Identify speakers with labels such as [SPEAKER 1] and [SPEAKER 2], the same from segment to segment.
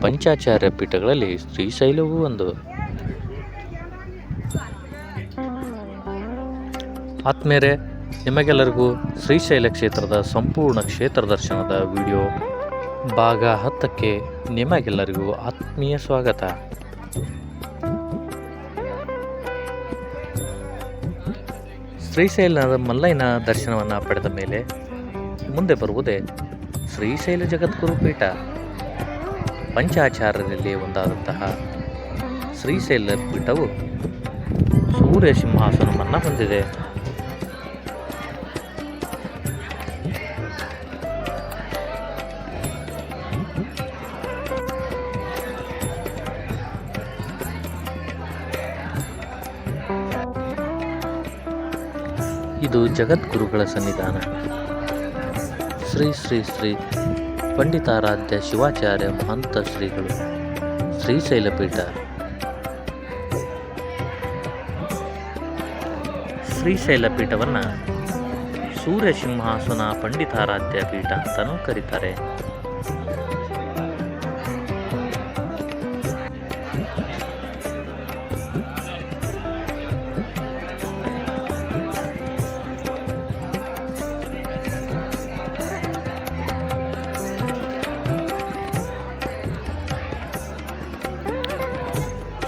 [SPEAKER 1] ಪಂಚಾಚಾರ್ಯ ಪೀಠಗಳಲ್ಲಿ ಶ್ರೀಶೈಲವೂ ಒಂದು. ಆತ್ಮೇರೆ ನಿಮಗೆಲ್ಲರಿಗೂ ಶ್ರೀಶೈಲ ಕ್ಷೇತ್ರದ ಸಂಪೂರ್ಣ ಕ್ಷೇತ್ರ ದರ್ಶನದ ವಿಡಿಯೋ ಭಾಗ ಹತ್ತಕ್ಕೆ ನಿಮಗೆಲ್ಲರಿಗೂ ಆತ್ಮೀಯ ಸ್ವಾಗತ. ಶ್ರೀಶೈಲದ ಮಲ್ಲಯ್ಯನ ದರ್ಶನವನ್ನು ಪಡೆದ ಮೇಲೆ ಮುಂದೆ ಬರುವುದೇ ಶ್ರೀಶೈಲ ಜಗದ್ಗುರು ಪೀಠ ಪಂಚಾಚಾರ್ಯರಲ್ಲಿ ಒಂದಾದಂತಹ ಶ್ರೀಶೈಲ ಪೀಠವು ಸೂರ್ಯ ಸಿಂಹಾಸನವನ್ನು ಹೊಂದಿದೆ. ಇದು ಜಗದ್ಗುರುಗಳ ಸನ್ನಿಧಾನ. ಶ್ರೀ ಶ್ರೀ ಶ್ರೀ ಪಂಡಿತಾರಾಧ್ಯ ಶಿವಾಚಾರ್ಯ ಮಹಂತ ಶ್ರೀಗಳು ಶ್ರೀಶೈಲ ಪೀಠ ಶ್ರೀಶೈಲ ಪೀಠವನ್ನು ಸೂರ್ಯಸಿಂಹಾಸನ ಪಂಡಿತಾರಾಧ್ಯ ಪೀಠ ಅಂತಲೂ ಕರೀತಾರೆ.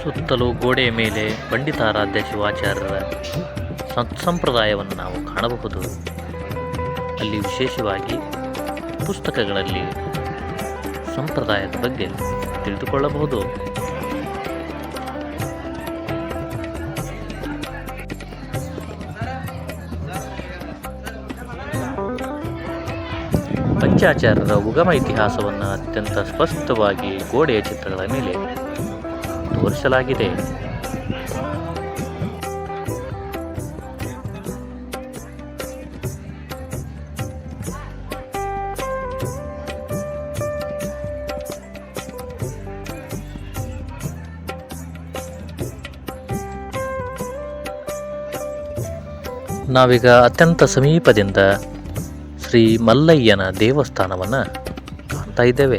[SPEAKER 1] ಸುತ್ತಲೂ ಗೋಡೆಯ ಮೇಲೆ ಪಂಡಿತಾರಾಧ್ಯ ಶಿವಾಚಾರ್ಯರ ಸತ್ಸಂಪ್ರದಾಯವನ್ನು ನಾವು ಕಾಣಬಹುದು. ಅಲ್ಲಿ ವಿಶೇಷವಾಗಿ ಪುಸ್ತಕಗಳಲ್ಲಿ ಸಂಪ್ರದಾಯದ ಬಗ್ಗೆ ತಿಳಿದುಕೊಳ್ಳಬಹುದು. ಪಂಚಾಚಾರ್ಯರ ಉಗಮ ಇತಿಹಾಸವನ್ನು ಅತ್ಯಂತ ಸ್ಪಷ್ಟವಾಗಿ ಗೋಡೆಯ ಚಿತ್ರಗಳ ಮೇಲೆ ತೋರಿಸಲಾಗಿದೆ. ನಾವೀಗ ಅತ್ಯಂತ ಸಮೀಪದಿಂದ ಶ್ರೀ ಮಲ್ಲಯ್ಯನ ದೇವಸ್ಥಾನವನ್ನು ಕಾಣ್ತಾ ಇದ್ದೇವೆ.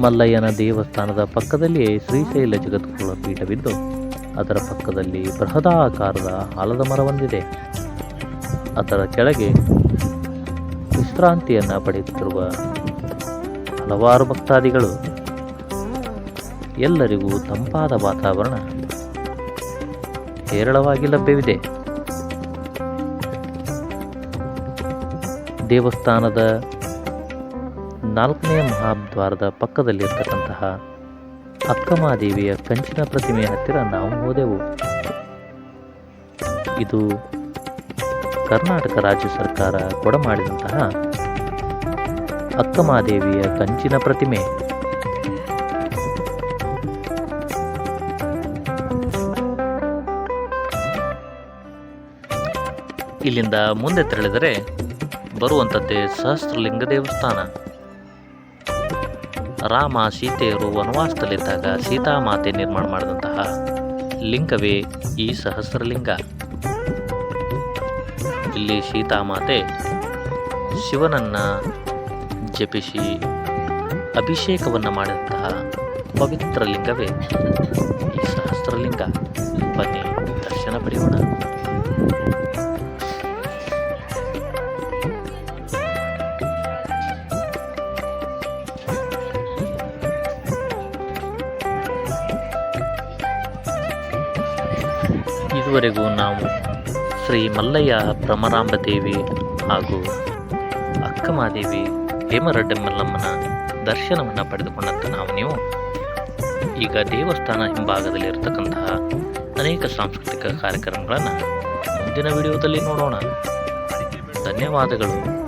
[SPEAKER 1] ಮಲ್ಲಯ್ಯನ ದೇವಸ್ಥಾನದ ಪಕ್ಕದಲ್ಲಿಯೇ ಶ್ರೀಶೈಲ ಜಗದ್ಗುರುಗಳ ಪೀಠವಿದ್ದು ಅದರ ಪಕ್ಕದಲ್ಲಿ ಬೃಹದಾಕಾರದ ಆಲದ ಮರವೊಂದಿದೆ. ಅದರ ಕೆಳಗೆ ವಿಶ್ರಾಂತಿಯನ್ನು ಪಡೆಯುತ್ತಿರುವ ಹಲವಾರು ಭಕ್ತಾದಿಗಳು. ಎಲ್ಲರಿಗೂ ತಂಪಾದ ವಾತಾವರಣ ಹೇರಳವಾಗಿ ಲಭ್ಯವಿದೆ. ದೇವಸ್ಥಾನದ ನಾಲ್ಕನೇ ಮಹಾದ್ವಾರದ ಪಕ್ಕದಲ್ಲಿರ್ತಕ್ಕಂತಹ ಅಕ್ಕಮಾದೇವಿಯ ಕಂಚಿನ ಪ್ರತಿಮೆಯ ಹತ್ತಿರ ನಾವು ಹೋದೆವು. ಇದು ಕರ್ನಾಟಕ ರಾಜ್ಯ ಸರ್ಕಾರ ಕೊಡಮಾಡಿದಂತಹ ಅಕ್ಕಮಾದೇವಿಯ ಕಂಚಿನ ಪ್ರತಿಮೆ. ಇಲ್ಲಿಂದ ಮುಂದೆ ತೆರಳಿದರೆ ಬರುವಂಥದ್ದೇ ಸಹಸ್ರಲಿಂಗ ದೇವಸ್ಥಾನ. ರಾಮ ಸೀತೆಯರು ವನವಾಸದಲ್ಲಿದ್ದಾಗ ಸೀತಾಮಾತೆ ನಿರ್ಮಾಣ ಮಾಡಿದಂತಹ ಲಿಂಗವೇ ಈ ಸಹಸ್ರಲಿಂಗ. ಇಲ್ಲಿ ಸೀತಾಮಾತೆ ಶಿವನನ್ನ ಜಪಿಸಿ ಅಭಿಷೇಕವನ್ನು ಮಾಡಿದಂತಹ ಪವಿತ್ರ ಲಿಂಗವೇ ಈ ಸಹಸ್ರಲಿಂಗ. ಬನ್ನಿ, ದರ್ಶನ ಪಡೆಯೋಣ. ಇದುವರೆಗೂ ನಾವು ಶ್ರೀ ಮಲ್ಲಯ್ಯ ಭ್ರಮರಾಂಬ ದೇವಿ ಹಾಗೂ ಅಕ್ಕಮಾದೇವಿ ಹೇಮರೆಡ್ಡಮ್ಮಲ್ಲಮ್ಮನ ದರ್ಶನವನ್ನು ಪಡೆದುಕೊಂಡಂಥ ನಾವು ನೀವು. ಈಗ ದೇವಸ್ಥಾನ ಹಿಂಭಾಗದಲ್ಲಿ ಇರತಕ್ಕಂತಹ ಅನೇಕ ಸಾಂಸ್ಕೃತಿಕ ಕಾರ್ಯಕ್ರಮಗಳನ್ನು ಮುಂದಿನ ವಿಡಿಯೋದಲ್ಲಿ ನೋಡೋಣ. ಧನ್ಯವಾದಗಳು.